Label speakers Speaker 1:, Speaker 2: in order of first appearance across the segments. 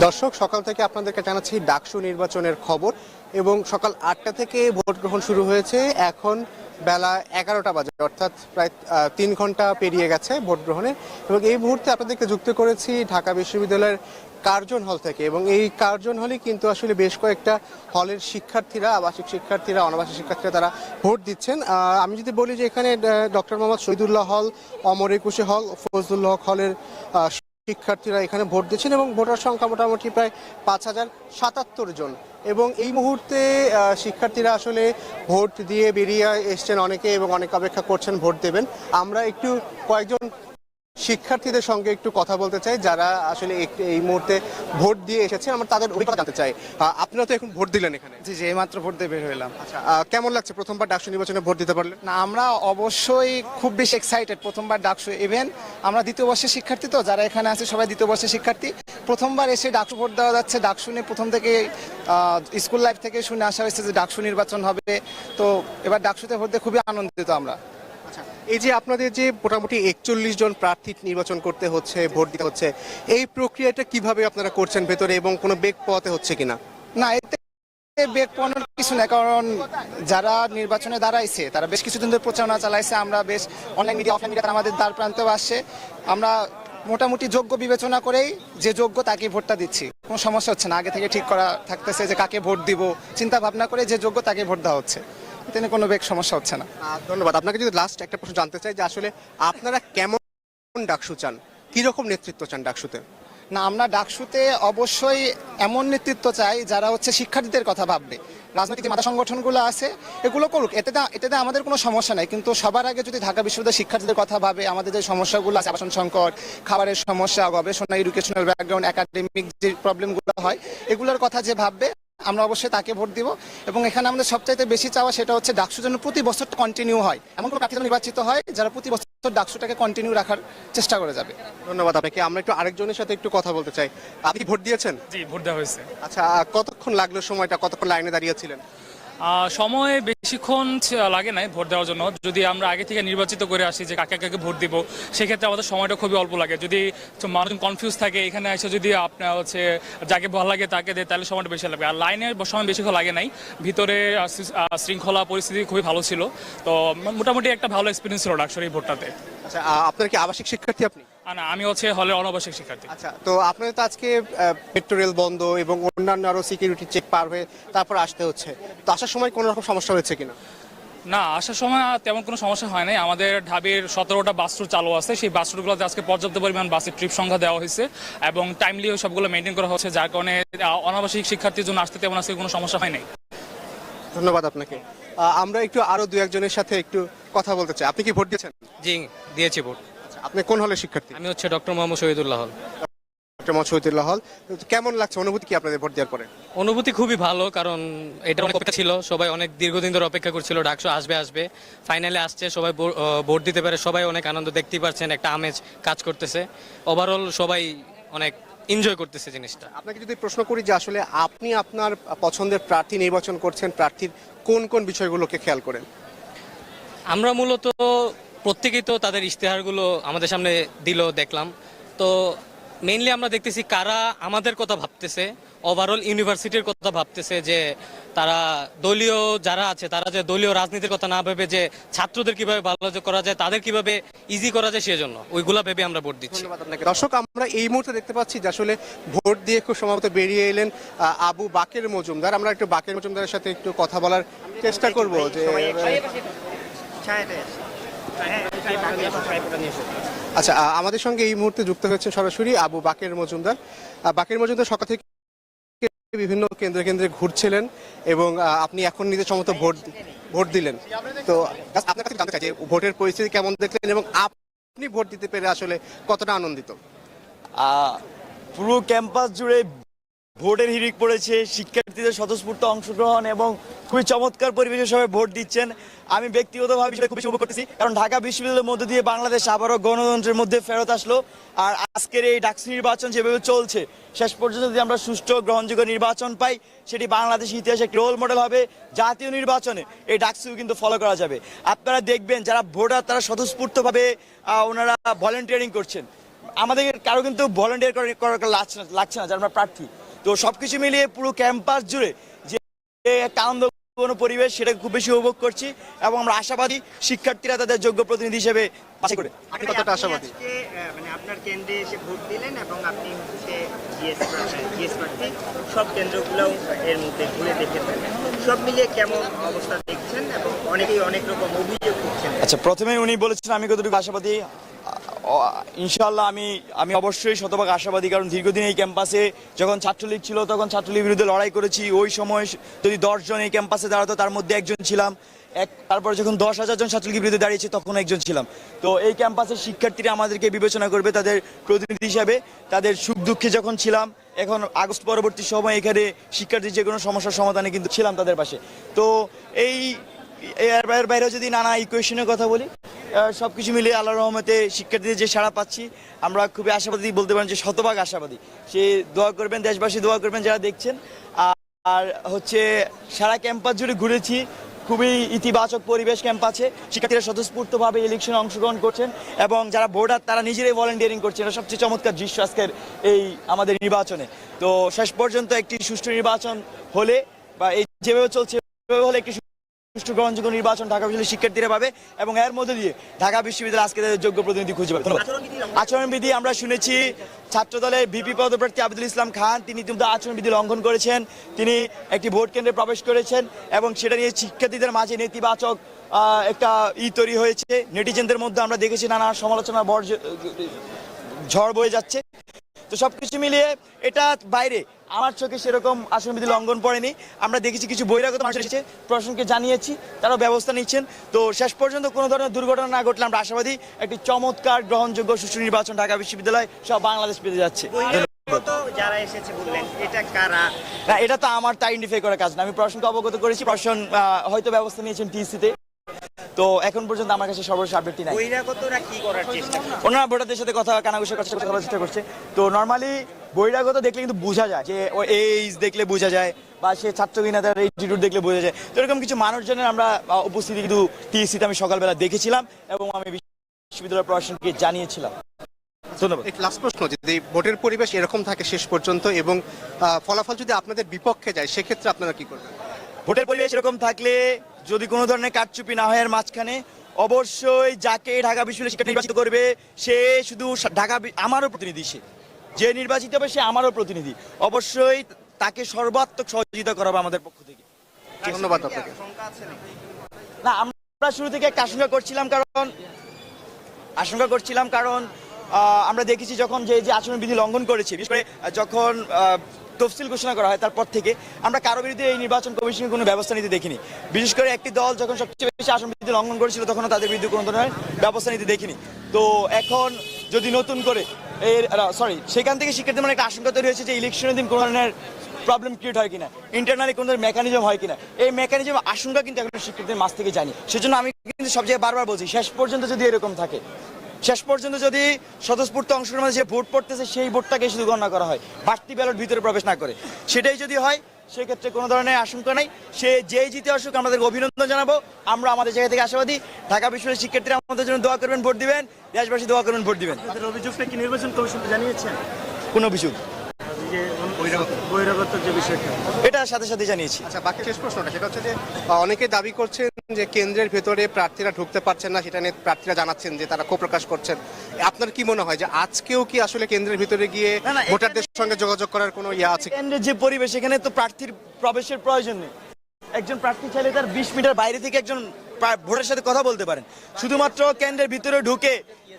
Speaker 1: দর্শক, সকাল থেকে আপনাদেরকে জানাচ্ছি ডাকসু নির্বাচনের খবর এবং সকাল আটটা থেকে ভোট গ্রহণ শুরু হয়েছে। এখন বেলা এগারোটা বাজে, অর্থাৎ প্রায় তিন ঘণ্টা পেরিয়ে গেছে ভোট গ্রহণে। এবং এই মুহূর্তে আপনাদেরকে যুক্ত করেছি ঢাকা বিশ্ববিদ্যালয়ের কার্জন হল থেকে। এবং এই কার্জন হলে কিন্তু আসলে বেশ কয়েকটা হলের শিক্ষার্থীরা, আবাসিক শিক্ষার্থীরা, অনাবাসিক শিক্ষার্থীরা তারা ভোট দিচ্ছেন। আমি যদি বলি যে এখানে ডক্টর মোহাম্মদ শহীদুল্লাহ হল, অমর একুশে হল ফজলুল্লাহ হলের শিক্ষার্থীরা এখানে ভোট দিয়েছেন এবং ভোটার সংখ্যা মোটামুটি প্রায় পাঁচ হাজার সাতাত্তর জন। এবং এই মুহূর্তে শিক্ষার্থীরা আসলে ভোট দিয়ে বেরিয়ে এসছেন অনেকে এবং অনেক অপেক্ষা করছেন, ভোট দেবেন। আমরা একটু কয়েকজন শিক্ষার্থীদের সঙ্গে একটু কথা বলতে চাই যারা আসলে এই মুহূর্তে ভোট দিয়ে এসেছে আমরা তাদের অভিজ্ঞতা জানতে চাই। আপনারা তো এখন ভোট দিলেন এখানে।
Speaker 2: জি জি এইমাত্র ভোট দিয়ে বের হইলাম।
Speaker 1: আচ্ছা কেমন লাগছে প্রথমবার ডাকসু নির্বাচনে ভোট দিতে পারলেন?
Speaker 2: না আমরা অবশ্যই খুব বেশি এক্সাইটেড প্রথমবার ডাকসু ইভেন আমরা দ্বিতীয় বর্ষের শিক্ষার্থী তো যারা এখানে আছে সবাই দ্বিতীয় বর্ষের শিক্ষার্থী। প্রথমবার এসে ডাকসু ভোট দেওয়া যাচ্ছে ডাকসু নিয়ে প্রথম থেকে স্কুল লাইফ থেকে শুনে আসা হয়েছে যে ডাকসু নির্বাচন হবে। তো এবার ডাকসুতে ভোট দিয়ে খুবই আনন্দিত আমরা।
Speaker 1: এই যে আপনাদের যে মোটামুটি একচল্লিশ জন প্রার্থী নির্বাচন করতে হচ্ছে, ভোট দিতে হচ্ছে, এই প্রক্রিয়াটা কীভাবে আপনারা করছেন ভেতরে এবং কোনো বেগ পোয়াতে হচ্ছে কিনা?
Speaker 2: না, এতে বেগ পানোর কিছু না কারণ যারা নির্বাচনে দাঁড়াইছে, তারা বেশ কিছুদিন ধরে প্রচারণা চালাইছে, আমরা বেশ অনলাইন মিডিয়া অফলাইন মিডিয়া আমাদের দ্বার প্রান্তেও আসছে আমরা মোটামুটি যোগ্য বিবেচনা করেই যে যোগ্য তাকে ভোটটা দিচ্ছি। কোনো সমস্যা হচ্ছে না, আগে থেকে ঠিক করা থাকতেছে যে কাকে ভোট দিব চিন্তা ভাবনা করে যে যোগ্য তাকে ভোট দেওয়া হচ্ছে। এতে নিয়ে কোনো বেগ সমস্যা হচ্ছে না।
Speaker 1: ধন্যবাদ। আপনাকে যদি লাস্ট একটা প্রশ্ন জানতে চাই যে আসলে আপনারা কেমন ডাকসু চান? কি রকম নেতৃত্ব চান ডাকসুতে?
Speaker 2: না আমরা ডাকসুতে অবশ্যই এমন নেতৃত্ব চাই যারা হচ্ছে শিক্ষার্থীদের কথা ভাববে। রাজনৈতিক মাথা সংগঠনগুলো আছে এগুলো করুক এতে এতে আমাদের কোনো সমস্যা নাই। কিন্তু সবার আগে যদি ঢাকা বিশ্ববিদ্যালয়ের শিক্ষার্থীদের কথা ভাবে আমাদের যে সমস্যাগুলো আছে আবাসন সংকট খাবারের সমস্যা গবেষণা এডুকেশনাল ব্যাকগ্রাউন্ড একাডেমিক যে প্রবলেমগুলো হয় এগুলোর কথা যে ভাববে আমরা অবশ্যই তাকে ভোট দিব। এবং এখানে আমাদের সবচাইতে বেশি চাওয়া সেটা হচ্ছে ডাকসু যেন প্রতি বছর কন্টিনিউ হয়। এমন কোনো প্রার্থী নির্বাচিত হয় যারা প্রতি বছর ডাকসুটাকে কন্টিনিউ রাখার চেষ্টা করে যাবে।
Speaker 1: ধন্যবাদ আপনাকে। আমরা একটু আরেকজনের সাথে একটু কথা বলতে চাই। আপনি ভোট দিয়েছেন?
Speaker 3: জি ভোট দেওয়া হয়েছে।
Speaker 1: আচ্ছা কতক্ষণ লাগল সময়টা? কতক্ষণ লাইনে দাঁড়িয়েছিলেন
Speaker 3: সময় বেশিক্ষণ লাগে নাই ভোট দেওয়ার জন্য। যদি আমরা আগে থেকে নির্বাচিত করে আসি যে কাকে কাকে ভোট দিব, সেক্ষেত্রে আমাদের সময়টা খুবই অল্প লাগে। যদি মানুষজন কনফিউজ থাকে, এখানে এসে যদি আপনার হচ্ছে যাকে ভালো লাগে তাকে দেয়, তাহলে সময়টা বেশি লাগবে আর লাইনে সময় বেশিক্ষণ লাগে নাই। ভিতরে শৃঙ্খলা পরিস্থিতি খুবই ভালো ছিল। তো মোটামুটি একটা ভালো এক্সপিরিয়েন্স ছিল ডাকসর এই ভোটটাতে।
Speaker 1: আচ্ছা আপনার কি আবাসিক শিক্ষার্থী আপনি?
Speaker 3: না আমি হচ্ছে হলের অনাবাসিক শিক্ষার্থী।
Speaker 1: আচ্ছা তো আপনাদের তো আজকে মেট্রো রেল বন্ধ এবং অন্যান্য আরও সিকিউরিটি চেক পার হয়ে তারপর আসতে হচ্ছে। তো আসার সময় কোনো রকম সমস্যা হয়েছে কিনা?
Speaker 3: না আসার সময় তেমন কোনো সমস্যা হয় নাই। আমাদের ঢাবির সতেরোটা বাস রুট চালু আছে। সেই বাস রুটগুলোতে আজকে পর্যাপ্ত পরিমাণ বাসের ট্রিপ সংখ্যা দেওয়া হয়েছে এবং টাইমলি সবগুলো মেনটেন করা হচ্ছে যার কারণে অনাবাসিক শিক্ষার্থীর জন্য আসতে তেমন আজকে কোনো সমস্যা হয় নাই।
Speaker 1: ধন্যবাদ আপনাকে। আহ, আমরা একটু আরও দু একজনের সাথে একটু কথা বলতে চাই। আপনি কি ভোট দিয়েছেন?
Speaker 4: জি দিয়েছি ভোট।
Speaker 1: আপনি কোন হলের শিক্ষার্থী?
Speaker 4: আমি হচ্ছে ডক্টর মোহাম্মদ শহীদুল্লাহ হল।
Speaker 1: ডক্টর মোহাম্মদ শহীদুল্লাহ হল। কেমন লাগছে? অনুভূতি কি আপনাদের ভোট দেওয়ার পরে?
Speaker 4: অনুভূতি খুবই ভালো কারণ এটা অনেক অপেক্ষা ছিল। সবাই অনেক দীর্ঘদিন ধরে অপেক্ষা করছিল ডাকশো আসবে আসবে। ফাইনালে আসছে সবাই ভোট দিতে পারে সবাই অনেক আনন্দ দেখতেই পারছেন একটা আমেজ কাজ করতেছে। ওভারঅল সবাই অনেক এনজয় করতেছে জিনিসটা।
Speaker 1: আপনাকে যদি প্রশ্ন করি যে আসলে আপনি আপনার পছন্দের প্রার্থী নির্বাচন করছেন প্রার্থীর কোন কোন বিষয়গুলোকে খেয়াল করেন?
Speaker 4: আমরা মূলত প্রত্যেকেই তো তাদের ইশতেহারগুলো আমাদের সামনে দিল দেখলাম। তো মেইনলি আমরা দেখতেছি কারা আমাদের কথা ভাবতেছে ওভারঅল ইউনিভার্সিটির কথা ভাবতেছে যে তারা দলীয় যারা আছে তারা যে দলীয় রাজনীতির কথা না ভেবে যে ছাত্রদের কীভাবে ভালো করা যায় তাদের কীভাবে ইজি করা যায় সেজন্য। ওইগুলা ভেবে আমরা ভোট দিচ্ছি।
Speaker 1: দর্শক আমরা এই মুহূর্তে দেখতে পাচ্ছি যে আসলে ভোট দিয়ে খুব সম্ভবত বেরিয়ে এলেন আবু বাকের মজুমদার। আমরা একটু বাকের মজুমদারের সাথে একটু কথা বলার চেষ্টা করব যে আচ্ছা আমাদের সঙ্গে এই মুহূর্তে যুক্ত হয়েছে সরাসরি আবু বাকের মজুমদার। বাকের মজুমদার, সকাল থেকে বিভিন্ন কেন্দ্রে কেন্দ্রে ঘুরছিলেন এবং আপনি এখন নিজের সমস্ত ভোট ভোট দিলেন। তো, আপনার কাছে জানতে চাই যে ভোটের পরিস্থিতি কেমন দেখলেন এবং আপনি ভোট দিতে পেরে আসলে কতটা আনন্দিত?
Speaker 5: পুরো ক্যাম্পাস জুড়ে ভোটের হিড়িক পড়েছে, শিক্ষার্থীদের স্বতঃস্ফূর্ত অংশগ্রহণ এবং খুবই চমৎকার পরিবেশে সবাই ভোট দিচ্ছেন। আমি ব্যক্তিগতভাবে বিষয়টা খুবই শুভ করতেছি, কারণ ঢাকা বিশ্ববিদ্যালয়ের মধ্য দিয়ে বাংলাদেশ আবারও গণতন্ত্রের মধ্যে ফেরত আসলো। আর আজকের এই ডাকসু নির্বাচন যেভাবে চলছে, শেষ পর্যন্ত যদি আমরা সুষ্ঠু গ্রহণযোগ্য নির্বাচন পাই, সেটি বাংলাদেশ ইতিহাসে একটি রোল মডেল হবে জাতীয় নির্বাচনে। এই ডাকসু কিন্তু ফলো করা যাবে। আপনারা দেখবেন যারা ভোটার, তারা স্বতঃস্ফূর্তভাবে ওনারা ভলেন্টিয়ারিং করছেন। আমাদের কারও কিন্তু ভলেন্টিয়ার না, লাগছে না, যারা আমরা প্রার্থী। তো সবকিছু মিলিয়ে পুরো ক্যাম্পাস জুড়ে যে একটা আনন্দপূর্ণ পরিবেশ সেটা খুব বেশি উপভোগ করছি এবং আমরা আশাবাদী শিক্ষার্থীরা তাদের যোগ্য প্রতিনিধি হিসেবে বাছাই করে।
Speaker 1: কতটা আশাবাদী?
Speaker 6: মানে আপনার কেন্দ্রে এসে ভোট দিলেন এবং আপনি হচ্ছে জিএস জিএস প্রার্থী। সব কেন্দ্রগুলো এর মধ্যে ঘুরে দেখেছেন সব মিলিয়ে কেমন অবস্থা দেখছেন এবং অনেকেই অনেক রকম অভিযোগ করছেন।
Speaker 5: আচ্ছা প্রথমে উনি বলেছেন আমি কতটুকু আশাবাদী? ইনশাল্লাহ আমি আমি অবশ্যই শতভাগ আশাবাদী, কারণ দীর্ঘদিন এই ক্যাম্পাসে যখন ছাত্রলীগ ছিল, তখন ছাত্রলীগের বিরুদ্ধে লড়াই করেছি। ওই সময় যদি দশজন এই ক্যাম্পাসে দাঁড়াতো, তার মধ্যে একজন ছিলাম। এক, তারপরে যখন দশ হাজার জন ছাত্রলীগের বিরুদ্ধে দাঁড়িয়েছে, তখন একজন ছিলাম। তো এই ক্যাম্পাসের শিক্ষার্থীরা আমাদেরকে বিবেচনা করবে, তাদের প্রতিনিধি হিসাবে। তাদের সুখ দুঃখে যখন ছিলাম, এখন আগস্ট পরবর্তী সময় এখানে শিক্ষার্থীর যে কোনো সমস্যার সমাধানে কিন্তু ছিলাম তাদের পাশে। তো এই, এর বাইরে বাইরেও যদি নানা ইকুয়েশনের কথা বলি সব কিছু মিলিয়ে আল্লাহ রহমতে শিক্ষার্থীদের যে সাড়া পাচ্ছি, আমরা খুবই আশাবাদী, বলতে পারেন যে শতভাগ আশাবাদী। সে দোয়া করবেন, দেশবাসী দোয়া করবেন যারা দেখছেন। আর- হচ্ছে সারা ক্যাম্পাস জুড়ে ঘুরেছি, খুবই ইতিবাচক পরিবেশ ক্যাম্পাসে শিক্ষার্থীরা স্বতঃস্ফূর্তভাবে ইলেকশনে অংশগ্রহণ করছেন এবং যারা ভোটার, তারা নিজেরাই ভলেন্টিয়ারিং করছেন। এটা সবচেয়ে চমৎকার দৃশ্য আজকের এই আমাদের নির্বাচনে। তো শেষ পর্যন্ত একটি সুষ্ঠু নির্বাচন হলে বা এই যেভাবে চলছে হলে একটি সুষ্ঠু গ্রহণযোগ্য নির্বাচন ঢাকা বিশ্ববিদ্যালয়ের শিক্ষার্থীরা পাবে এবং এর মধ্যে দিয়ে ঢাকা বিশ্ববিদ্যালয় আজকে তাদের যোগ্য প্রতিনিধি খুঁজে পাবে। আচরণবিধি আমরা শুনেছি ছাত্রদলের ভিপি পদপ্রার্থী আব্দুল ইসলাম খান, তিনি ইতিমধ্যে আচরণবিধি লঙ্ঘন করেছেন, তিনি একটি ভোট কেন্দ্রে প্রবেশ করেছেন এবং সেটা নিয়ে শিক্ষার্থীদের মাঝে নেতিবাচক একটা ই তৈরি হয়েছে। নেটিজেনদের মধ্যে আমরা দেখেছি নানা সমালোচনা, বর্জ ঝড় বয়ে যাচ্ছে। তো সবকিছু মিলিয়ে এটা বাইরে আমার চোখে সেরকম আচরণবিধি লঙ্ঘন পড়েনি। আমরা দেখেছি কিছু বহিরাগত মানুষ এসেছে প্রশাসনকে জানিয়েছি তারাও ব্যবস্থা নিচ্ছেন। তো শেষ পর্যন্ত কোনো ধরনের দুর্ঘটনা না ঘটলে আমরা আশাবাদী একটি চমৎকার গ্রহণযোগ্য সুষ্ঠু নির্বাচন ঢাকা বিশ্ববিদ্যালয় সব বাংলাদেশ পেতে যাচ্ছে।
Speaker 6: যারা এসেছে বললেন এটা কারা?
Speaker 5: না এটা তো আমার তা আইডেন্টিফাই করার কাজ না। আমি প্রশাসনকে অবগত করেছি প্রশাসন আহ, হয়তো ব্যবস্থা নিয়েছেন টিসিতে তো এখন পর্যন্ত আমার কাছে সর্বশেষ আপডেটটি নাই।
Speaker 6: বহিরাগতরা কি করার চেষ্টা করছে?
Speaker 5: ওনারা ভোটারদের সাথে কথা কানাঘুষের কথা কথা বলার চেষ্টা করছে। তো নর্মালি বহিরাগত দেখলে কিন্তু বোঝা যায় যে ও এইজ দেখলে বোঝা যায় বা সে ছাত্র কিনা তার ইনস্টিটিউট দেখলে বোঝা যায়। তো এরকম কিছু মানুষজনের আমরা উপস্থিতি কিন্তু টিএসিতে আমি সকালবেলা দেখেছিলাম এবং আমি বিশ্ববিদ্যালয় প্রশাসনকে জানিয়েছিলাম। ধন্যবাদ।
Speaker 1: এক লাস্ট প্রশ্ন যদি ভোটের পরিবেশ এরকম থাকে শেষ পর্যন্ত এবং আহ, ফলাফল যদি আপনাদের বিপক্ষে যায় সেক্ষেত্রে আপনারা কি করবেন?
Speaker 5: ভোটের পরিবেশ এরকম থাকলে যদি কোনো ধরনের কারচুপি না হয় এর মাঝখানে অবশ্যই যাকে ঢাকা বিশ্ববিদ্যালয় নির্বাচিত করবে সে শুধু ঢাকা আমারও প্রতিনিধি সে। যে নির্বাচিত হবে সে আমারও প্রতিনিধি। অবশ্যই তাকে সর্বাত্মক সহযোগিতা করাবে আমাদের পক্ষ থেকে।
Speaker 1: ধন্যবাদ আপনাকে?
Speaker 5: না আমরা শুরু থেকে একটা আশঙ্কা করছিলাম কারণ আশঙ্কা করছিলাম কারণ আমরা দেখেছি যখন যে যে আচরণবিধি লঙ্ঘন করেছে বিশেষ করে যখন আহ, তফসিল ঘোষণা করা হয়, তারপর থেকে আমরা কারও বিরুদ্ধে এই নির্বাচন কমিশনের কোনো ব্যবস্থা নিতে দেখিনি। বিশেষ করে একটি দল যখন সবচেয়ে বেশি আচরণবিধি লঙ্ঘন করেছিল তখন তাদের বিরুদ্ধে কোনো ধরনের ব্যবস্থা নিতে দেখিনি। তো এখন যদি নতুন করে এর সরি সেখান থেকে শিক্ষার্থীদের মানে একটা আশঙ্কা তৈরি হয়েছে যে ইলেকশনের দিন কোনো ধরনের প্রবলেম ক্রিয়েট হয় কিনা ইন্টারনালি কোনো ধরনের মেকানিজম হয় কিনা। এই মেকানিজম আশঙ্কা কিন্তু এখন শিক্ষার্থীদের মাছ থেকে জানি সেজন্য আমি কিন্তু সব জায়গায় বারবার বলছি, শেষ পর্যন্ত যদি এরকম থাকে শেষ পর্যন্ত যদি স্বতঃস্ফূর্ত অংশগ্রহণে যে ভোট পড়তেছে সেই ভোটটাকে শুধু গণনা করা হয়। বাড়তি ব্যালট ভিতরে প্রবেশ না করে। সেটাই যদি হয় সেক্ষেত্রে কোনো ধরনের আশঙ্কা নাই। সে যেই জিতে আসুক আমাদেরকে অভিনন্দন জানাব। আমরা আমাদের জায়গা থেকে আশাবাদী। ঢাকা বিশ্ববিদ্যালয়ের শিক্ষার্থীরা আমাদের জন্য দোয়া করবেন ভোট দিবেন। দেশবাসী দোয়া করবেন ভোট দিবেন।
Speaker 7: অভিযোগটা কি নির্বাচন কমিশনকে জানিয়েছেন?
Speaker 5: কোনো অভিযোগ?
Speaker 7: যে বিষয়টা।
Speaker 5: সাথে সাথে জানিয়েছি।
Speaker 1: আচ্ছা বাকি শেষ প্রশ্নটা সেটা হচ্ছে যে অনেকে দাবি করছেন যে কেন্দ্রের ভেতরে প্রার্থীরা ঢুকতে পারছেন না সেটা নিয়ে প্রার্থীরা জানাচ্ছেন যে তারা ক্ষোভ প্রকাশ করছেন। আপনার কি মনে হয় যে আজকেও কি আসলে কেন্দ্রের ভিতরে গিয়ে ভোটারদের সঙ্গে যোগাযোগ করার কোনো ইয়ে আছে?
Speaker 5: কেন্দ্রের যে পরিবেশ এখানে তো প্রার্থীর প্রবেশের প্রয়োজন নেই। একজন প্রার্থী চাইলে তার বিশ মিটার বাইরে থেকে একজন ভোটারের সাথে কথা বলতে পারেন। শুধুমাত্র কেন্দ্রের ভিতরে ঢুকে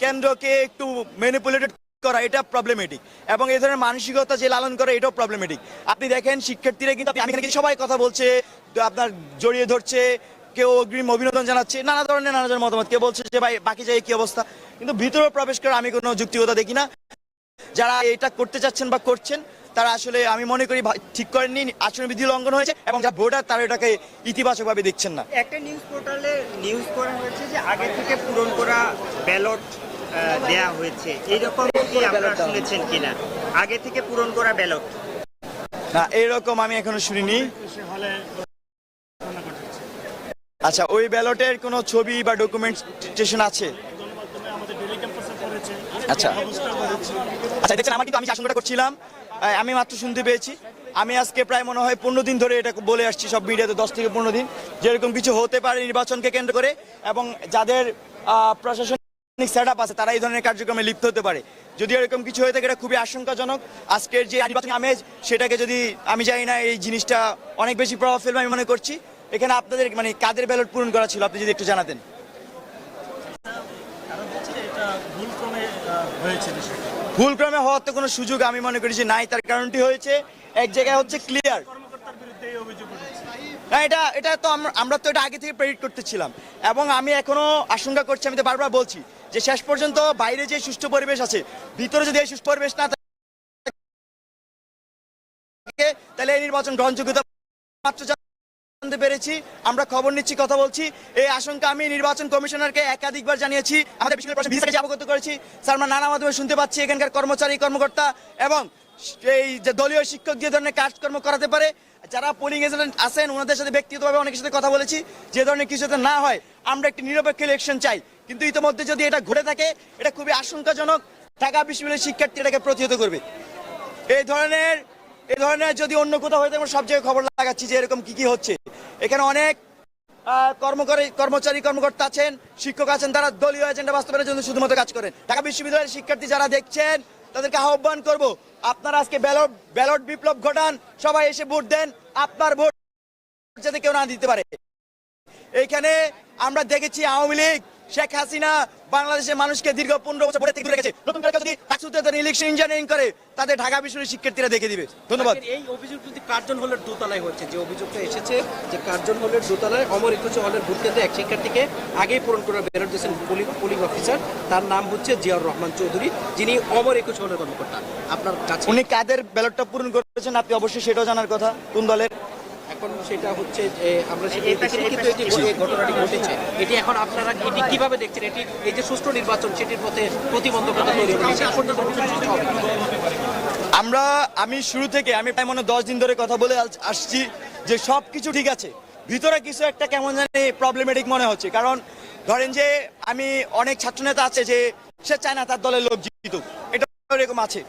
Speaker 5: কেন্দ্রকে একটু ম্যানিপুলেটেড করা এটা প্রবলেমেটিক এবং এই ধরনের মানসিকতা যে লালন করে, এটাও প্রবলেমেটিক আপনি দেখেন, শিক্ষার্থীরা কিন্তু সবাই কথা বলছে, আপনার জড়িয়ে ধরছে, কেউ অগ্রিম অভিনন্দন জানাচ্ছে, নানা ধরনের নানা ধরনের মতামত। কেউ বলছে যে, ভাই, বাকি জায়গায় কি অবস্থা? কিন্তু ভিতরে প্রবেশ করে আমি কোনো যুক্তিকতা দেখি না। যারা এটা করতে চাচ্ছেন বা করছেন, তারা আসলে, আমি মনে করি ঠিক করেননি আচরণবিধি লঙ্ঘন হয়েছে, এবং যা ভোটার, তারা এটাকে ইতিবাচকভাবে দেখছেন না।
Speaker 6: একটা নিউজ পোর্টালে নিউজ করা হয়েছে যে, আগে থেকে পূরণ করা ব্যালট দেয়া হয়েছে। এইরকম কি আপনারা শুনেছেন কিনা? আগে থেকে পূরণ করা ব্যালট।
Speaker 5: না এরকম আমি এখনও শুনিনি। আচ্ছা ওই ব্যালটের কোনো ছবি বা ডকুমেন্টেশন আছে? আচ্ছা। আচ্ছা দেখছেন আমার কিন্তু আমি আশঙ্কাটা করছিলাম আমি মাত্র শুনতে পেয়েছি। আমি আজকে প্রায় মনে হয় পনেরো দিন ধরে এটা বলে আসছি সব মিডিয়াতে দশ থেকে পনেরো দিন। যেরকম কিছু হতে পারে নির্বাচনকে কেন্দ্র করে এবং যাদের আহ, প্রশাসনিক সেট আছে, তারা এই ধরনের কার্যক্রমে লিপ্ত হতে পারে। যদি এরকম কিছু হয়ে থাকে, এটা খুবই আশঙ্কাজনক। আজকের যে নির্বাচনী আমেজ, সেটাকে যদি, আমি জানি না, এই জিনিসটা অনেক বেশি প্রভাব ফেলবে, আমি মনে করছি। এখানে আপনাদের মানে কাদের ব্যালট পূরণ করা ছিল, আপনি যদি একটু জানাতেন।
Speaker 7: এটা ভুল ক্রমে হয়েছে বিষয়টা
Speaker 5: ভুল ক্রমে হওয়ার তো কোনো সুযোগ আমি মনে করি যে নাই, তার কারণটি হয়েছে, এক জায়গায় হচ্ছে ক্লিয়ার
Speaker 7: কর্মকর্তার বিরুদ্ধে এই অভিযোগ উঠেছে
Speaker 5: এটা এটা তো আমরা তো এটা আগে থেকে প্রেডিক্ট করতেছিলাম। এবং আমি এখনও আশঙ্কা করছি, আমি তো বারবার বলছি যে শেষ পর্যন্ত বাইরে যে সুষ্ঠু পরিবেশ আছে, ভিতরে যদি এই সুষ্ঠু পরিবেশ না থাকে, তাহলে এই নির্বাচন গ্রহণযোগ্যতা মাত্র জানতে পেরেছি, আমরা খবর নিচ্ছি, কথা বলছি। এই আশঙ্কা আমি নির্বাচন কমিশনারকে একাধিকবার জানিয়েছি। আমাদের ভিসা অবগত করেছি। স্যার আমরা নানা মাধ্যমে শুনতে পাচ্ছি, এখানকার কর্মচারী, কর্মকর্তা, এবং এই যে দলীয় শিক্ষক যে ধরনের কাজকর্ম করাতে পারে যারা পোলিং এজেন্ট আছেন, ওনাদের সাথে ব্যক্তিগতভাবে অনেকের সাথে কথা বলেছি, যে ধরনের কিছু যাতে না হয়, আমরা একটি নিরপেক্ষ ইলেকশন চাই। কিন্তু ইতিমধ্যে যদি এটা ঘটে থাকে, এটা খুবই আশঙ্কাজনক। ঢাকা বিশ্ববিদ্যালয়ের শিক্ষার্থী এটাকে প্রতিহত করবে। এই ধরনের এই ধরনের যদি অন্য কোথাও হয়ে থাকে সব জায়গায় খবর লাগাচ্ছি যে এরকম কি কি হচ্ছে। এখানে অনেক কর্মকারী, কর্মচারী, কর্মকর্তা আছেন, শিক্ষক আছেন, তারা দলীয় এজেন্ডা বাস্তবায়নের জন্য শুধুমাত্র কাজ করেন। ঢাকা বিশ্ববিদ্যালয়ের শিক্ষার্থী যারা দেখছেন তাদেরকে আহ্বান করব, আপনারা আজকে ব্যালট ব্যালট বিপ্লব ঘটান, সবাই এসে ভোট দেন, আপনার ভোট যাতে কেউ না দিতে পারে। এইখানে আমরা দেখেছি আওয়ামী লীগ শেখ হাসিনা বাংলাদেশের মানুষকে দীর্ঘ পনেরো বছর ভোটের থেকে দূরে গেছে নতুন করে যদি ইলেকশন ইঞ্জিনিয়ারিং করে তাদের ঢাকা বিশ্ববিদ্যালয়ের শিক্ষার্থীরা দেখে দিবে। ধন্যবাদ।
Speaker 8: এই অভিযোগ যদি কার্জন হলের দোতলায় হচ্ছে যে অভিযোগটা এসেছে যে কার্জন হলের দোতলায় অমর একুশে হলের ভোট কেন্দ্রে এক শিক্ষার্থীকে আগেই পূরণ করে বেরোট দিয়েছেন পুলিং পুলিং অফিসার। তার নাম হচ্ছে জিয়াউর রহমান চৌধুরী যিনি অমর একুশে হলের কর্মকর্তা। আপনার কাছে
Speaker 5: উনি কাদের ব্যালটটা পূরণ করেছেন আপনি অবশ্যই সেটাও জানার কথা কোন দলের?
Speaker 8: এখন সেটা হচ্ছে যে আমরা সেটা কিন্তু ঘটনাটি ঘটেছে। এটি এখন আপনারা এটি কীভাবে দেখছেন? এটি এই যে সুষ্ঠু নির্বাচন সেটির পথে প্রতিবন্ধকতা তৈরি।
Speaker 5: আমরা আমি শুরু থেকে আমি প্রায় মনে দশ দিন ধরে কথা বলে আসছি যে সব কিছু ঠিক আছে। ভিতরে কিছু একটা কেমন জানি প্রবলেমেটিক মনে হচ্ছে। কারণ ধরেন যে আমি অনেক ছাত্রনেতা আছে যে সে চায় না তার দলের লোক জিতুক। এটা এরকম আছে।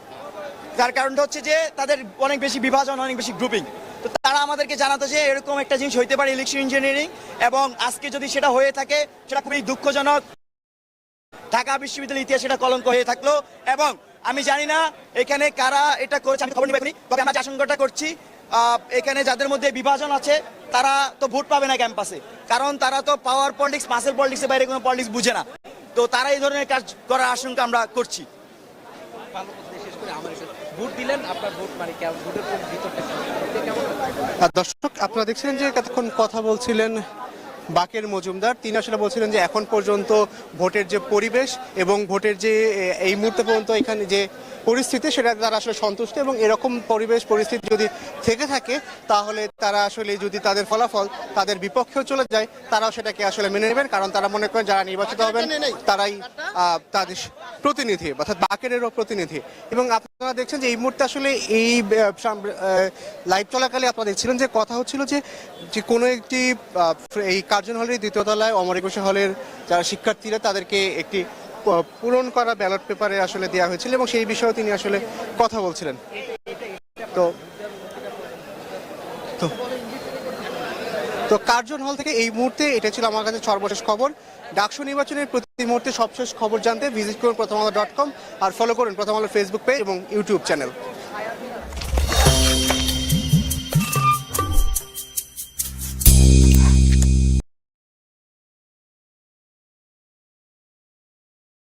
Speaker 5: তার কারণটা হচ্ছে যে তাদের অনেক বেশি বিভাজন অনেক বেশি গ্রুপিং তো তারা আমাদেরকে জানাতো যে এরকম একটা জিনিস হইতে পারে ইলেকশন ইঞ্জিনিয়ারিং এবং আজকে যদি সেটা হয়ে থাকে, সেটা খুবই দুঃখজনক। ঢাকা বিশ্ববিদ্যালয়ের ইতিহাস এটা কলঙ্ক হয়ে থাকল এবং আমি জানি না এখানে কারা এটা করেছে, আমি খবর নিবেনি তবে আমরা আশঙ্কাটা করছি এখানে যাদের মধ্যে বিভাজন আছে, তারা তো ভোট পাবে না ক্যাম্পাসে। কারণ তারা তো পাওয়ার পলিটিক্স মাসেল পলিটিক্সের বাইরে কোনো পলিটিক্স বুঝে না। তো তারা এই ধরনের কাজ করার আশঙ্কা আমরা করছি।
Speaker 8: ভোট দিলেন, আপনার ভোট মানে ভোটের ভিতরটা
Speaker 1: দর্শক, আপনারা দেখছিলেন যে কতক্ষণ কথা বলছিলেন বাকের মজুমদার। তিনি আসলে বলছিলেন যে এখন পর্যন্ত ভোটের যে পরিবেশ এবং ভোটের যে এই মুহূর্তে পর্যন্ত এখানে যে পরিস্থিতি সেটা তারা আসলে সন্তুষ্ট এবং এরকম পরিবেশ পরিস্থিতি যদি থেকে থাকে তাহলে তারা আসলে যদি তাদের ফলাফল তাদের বিপক্ষেও চলে যায় তারাও সেটাকে আসলে মেনে নেবেন। কারণ তারা মনে করেন যারা নির্বাচিত হবেন তারাই তাদের প্রতিনিধি অর্থাৎ বাকেরেরও প্রতিনিধি। এবং আপনারা দেখছেন যে এই মুহূর্তে আসলে এই লাইভ চলাকালে আপনারা দেখছিলেন যে কথা হচ্ছিল যে যে কোনো একটি এই কার্জন হলের দ্বিতীয় তলায় অমর একুশে হলের যারা শিক্ষার্থীরা তাদেরকে একটি পূরণ করা ব্যালট পেপারে আসলে দেওয়া হয়েছিল এবং সেই বিষয়ে তিনি আসলে কথা বলছিলেন। তো তো তো কার্জন হল থেকে এই মুহূর্তে এটা ছিল আমার কাছে সর্বশেষ খবর। ডাকসু নির্বাচনের প্রতি মুহূর্তে সবশেষ খবর জানতে ভিজিট করুন প্রথম আলো ডট কম আর ফলো করুন প্রথম আলো ফেসবুক পেজ এবং ইউটিউব চ্যানেল